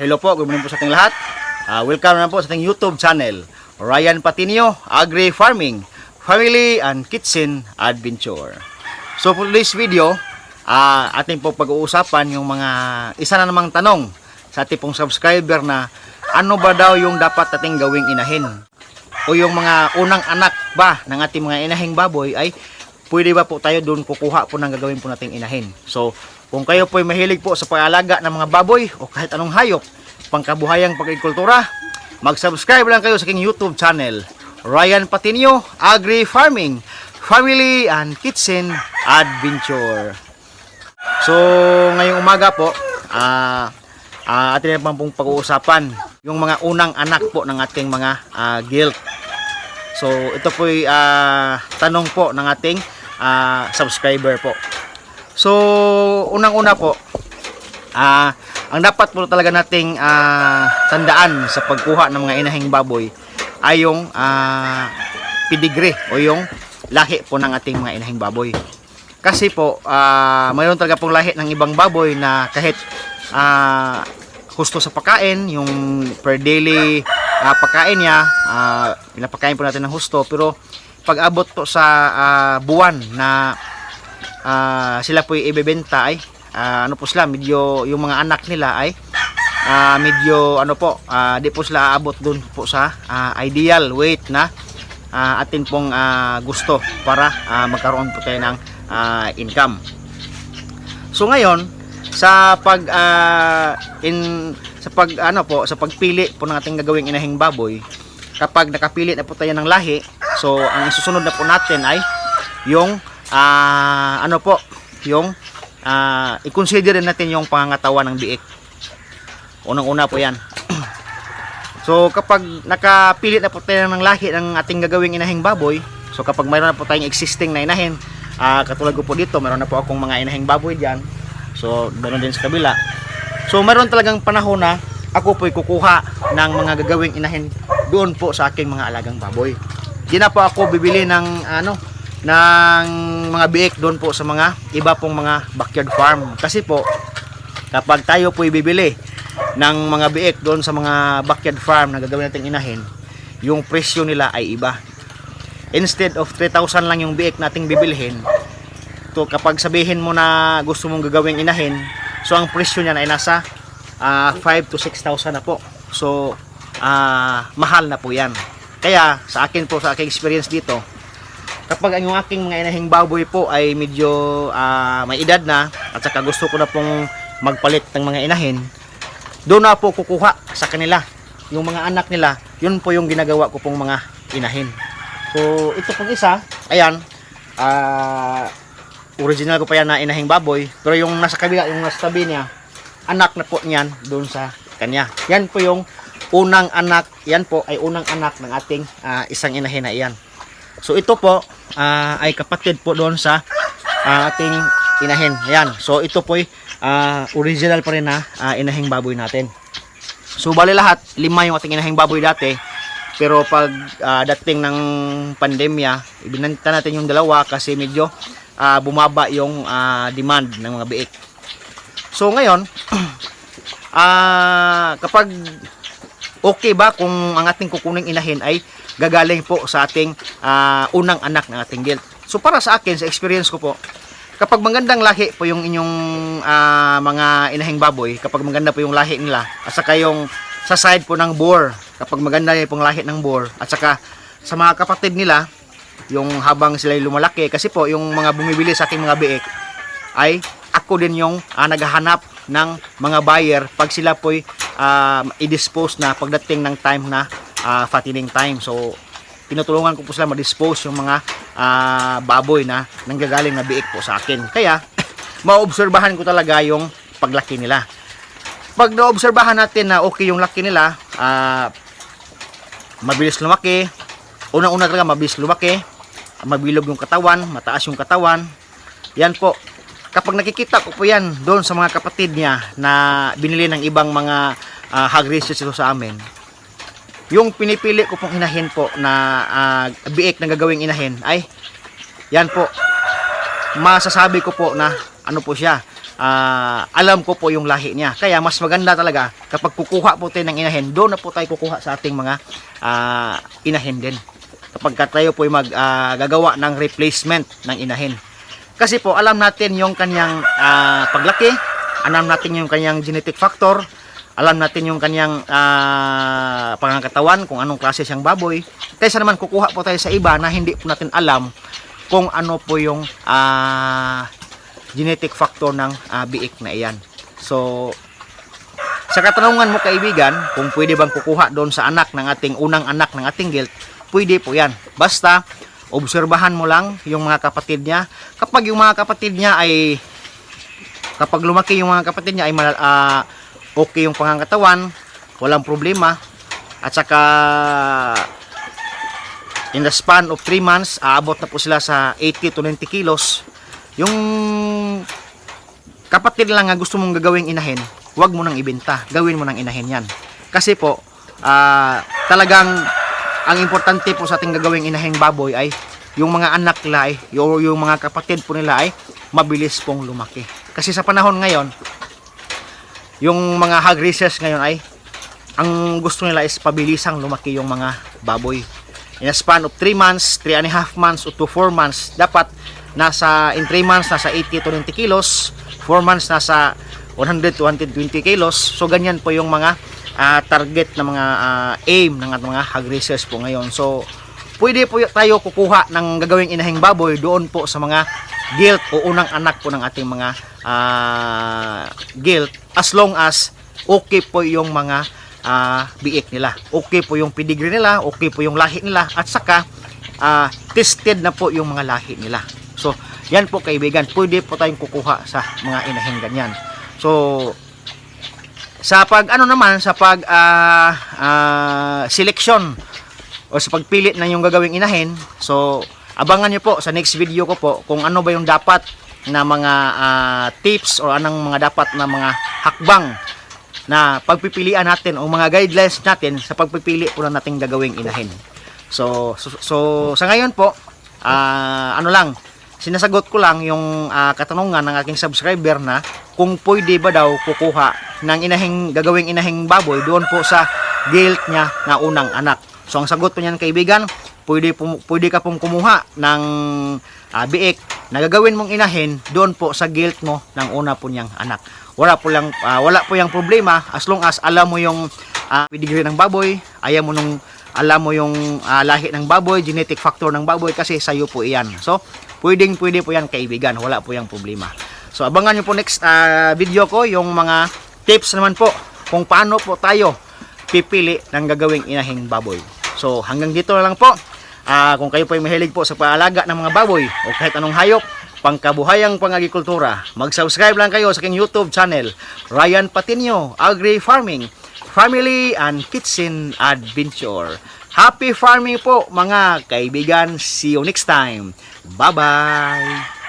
hello po, good morning po sa ating lahat. Ah, welcome na po sa ating YouTube channel, Ryan Patinio, Agri Farming, Family and Kitchen Adventure. So for this video, ah, ating po pag-uusapan yung mga isa na namang tanong sa ating pong subscriber na ano ba daw yung dapat nating gawing inahin? O yung mga unang anak ba ng ating mga inahing baboy ay pwede ba po tayo doon kukuha po ng gagawin po nating inahin? So, kung kayo po ay mahilig po sa pag-alaga ng mga baboy o kahit anong hayop, pangkabuhayang pag-agrikultura, mag-subscribe lang kayo sa aking YouTube channel, Ryan Patinio, Agri Farming, Family and Kitchen Adventure. So, ngayong umaga po, ah ah atin na pong pag-uusapan yung mga unang anak po ng ating mga ah, guilt. So, ito po ay ah, tanong po ng ating ah, subscriber po. So, unang-una po, ah ang dapat po talaga nating ah, tandaan sa pagkuha ng mga inahing baboy ay yung ah, pedigree o yung lahi po ng ating mga inahing baboy. Kasi po, ah, mayroon talaga pong lahi ng ibang baboy na kahit ah, gusto sa pagkain, yung per daily ah, pagkain niya, ah, pinapakain po natin ng husto, pero pag abot po sa ah, buwan na ah, sila po ibebenta ay ah, ano po sila, medyo yung mga anak nila ay ah, medyo ano po, ah, di po sila aabot dun po sa ah, ideal weight na ah, atin pong ah, gusto para ah, magkaroon po tayo ng ah, income. So ngayon, sa pag ah, in sa pag ano po, sa pagpili po ng ating gagawing inahing baboy, kapag nakapili na po tayo ng lahi, so ang susunod na po natin ay yung ah, ano po, yung ah, i-consider natin yung pangangatawan ng biik. Unang-una po 'yan. so kapag nakapili na po tayo ng lahi ng ating gagawing inahing baboy, so kapag mayroon na po tayong existing na inahin, ah, katulad ko po dito, meron na po akong mga inahing baboy diyan. So, ganoon din sa kabila. So, meron talagang panahon na ako po'y kukuha ng mga gagawing inahin doon po sa aking mga alagang baboy. Di na po ako bibili ng ano ng mga biik doon po sa mga iba pong mga backyard farm. Kasi po, kapag tayo po'y bibili ng mga biik doon sa mga backyard farm na gagawin nating inahin, yung presyo nila ay iba. Instead of 3,000 lang yung biik nating bibilhin, to kapag sabihin mo na gusto mong gagawing inahin, so ang presyo niyan ay nasa ah, 5 to 6,000 na po. So, ah, mahal na po yan. Kaya, sa akin po, sa aking experience dito, kapag ang aking mga inahing baboy po ay medyo ah, may edad na, at saka gusto ko na pong magpalit ng mga inahin, doon na po kukuha sa kanila. Yung mga anak nila, yun po yung ginagawa ko pong mga inahin. So, ito pong isa, ayan, ah, original ko pa yan na inahing baboy pero yung nasa kabila yung nasa tabi niya anak na po niyan doon sa kanya yan po yung unang anak yan po ay unang anak ng ating ah, isang inahin na iyan so ito po ah, ay kapatid po doon sa ah, ating inahin. Yan so ito po ay ah, original pa rin na ah, inahing baboy natin. So bali lahat lima yung ating inahing baboy dati. Pero pag ah, dating ng pandemya ibinanta natin yung dalawa kasi medyo ah, bumaba yung ah, demand ng mga biik. So ngayon, ah, kapag okay ba kung ang ating kukuning inahin ay gagaling po sa ating ah, unang anak ng ating guild. So para sa akin, sa experience ko po, kapag magandang lahi po yung inyong ah, mga inahing baboy, kapag maganda po yung lahi nila, at saka yung sa side po ng boar, kapag maganda yung pong lahi ng boar, at saka sa mga kapatid nila, yung habang sila lumalaki kasi po yung mga bumibili sa aking mga biik ay ako din yung ah, naghahanap ng mga buyer pag sila po'y ah, i-dispose na pagdating ng time na ah, fattening time. So tinutulungan ko po sila ma-dispose yung mga ah, baboy na nanggagaling na biik po sa akin. Kaya maobserbahan ko talaga yung paglaki nila. Pag naobserbahan natin na okay yung laki nila ah, mabilis lumaki. Unang-una talaga mabilis lumaki. Mabilog yung katawan, mataas yung katawan. Yan po. Kapag nakikita ko po yan doon sa mga kapatid niya na binili ng ibang mga uh, hog races ito sa amin, yung pinipili ko pong inahin po na ah, biik na gagawing inahin ay yan po masasabi ko po na ano po siya ah, alam ko po yung lahi niya. Kaya mas maganda talaga kapag kukuha po tayo ng inahin, doon na po tayo kukuha sa ating mga ah, inahin din. Kapag ka tayo po ay mag ah, gagawa ng replacement ng inahin. Kasi po alam natin yung kanyang ah, paglaki, alam natin yung kanyang genetic factor, alam natin yung kanyang ah, pangangatawan, kung anong klase siyang baboy. Kaysa naman kukuha po tayo sa iba na hindi po natin alam kung ano po yung ah, genetic factor ng ah, biik na iyan. So, sa katanungan mo kaibigan, kung pwede bang kukuha doon sa anak ng ating unang anak ng ating guilt, pwede po yan. Basta, obserbahan mo lang yung mga kapatid niya. Kapag yung mga kapatid niya ay, kapag lumaki yung mga kapatid niya ay ah, okay yung pangangatawan, walang problema, at saka in the span of 3 months, aabot na po sila sa 80 to 90 kilos. Yung kapatid lang nga gusto mong gagawing inahin, huwag mo nang ibenta. Gawin mo nang inahin yan. Kasi po, ah, talagang ang importante po sa ating gagawing inahing baboy ay yung mga anak nila ay, yung, yung mga kapatid po nila ay mabilis pong lumaki. Kasi sa panahon ngayon, yung mga hog raisers ngayon ay ang gusto nila is pabilisang lumaki yung mga baboy. In a span of 3 months, 3 and a half months to 4 months, dapat nasa in 3 months nasa 80 to 90 kilos, 4 months nasa 100 to 120 kilos. So ganyan po yung mga ah, target na mga ah, aim ng ating mga hog raisers po ngayon. So pwede po tayo kukuha ng gagawing inahing baboy doon po sa mga guilt o unang anak po ng ating mga ah, guilt as long as okay po yung mga ah, biik nila. Okay po yung pedigree nila, okay po yung lahi nila at saka ah, tested na po yung mga lahi nila. So, yan po kaibigan, pwede po tayong kukuha sa mga inahing ganyan. So, sa pag ano naman sa pag ah, ah, selection o sa pagpili ng yung gagawing inahin so abangan nyo po sa next video ko po kung ano ba yung dapat na mga ah, tips o anong mga dapat na mga hakbang na pagpipilian natin o mga guidelines natin sa pagpipili po na nating gagawing inahin. So so, so sa ngayon po ah, ano lang sinasagot ko lang yung ah, katanungan ng aking subscriber na kung pwede ba daw kukuha ng inahing gagawing inahing baboy doon po sa guilt niya na unang anak. So ang sagot po niyan kaibigan, pwede pwede ka pong kumuha ng ah, biik na gagawin mong inahin doon po sa guilt mo ng una po niyang anak. Wala po lang ah, wala po yung problema as long as alam mo yung uh, pedigree ng baboy, ayaw mo nung alam mo yung ah, lahi ng baboy, genetic factor ng baboy kasi sa'yo po iyan. So, pwedeng pwede po yan kaibigan, wala po yung problema. So, abangan nyo po next ah, video ko yung mga tips naman po kung paano po tayo pipili ng gagawing inahing baboy. So, hanggang dito na lang po. Ah, kung kayo po ay mahilig po sa paalaga ng mga baboy o kahit anong hayop, pangkabuhayang pangagikultura, mag-subscribe lang kayo sa aking YouTube channel, Ryan Patinio, Agri Farming, Family and Kitchen Adventure. Happy farming po mga kaibigan. See you next time. Bye-bye.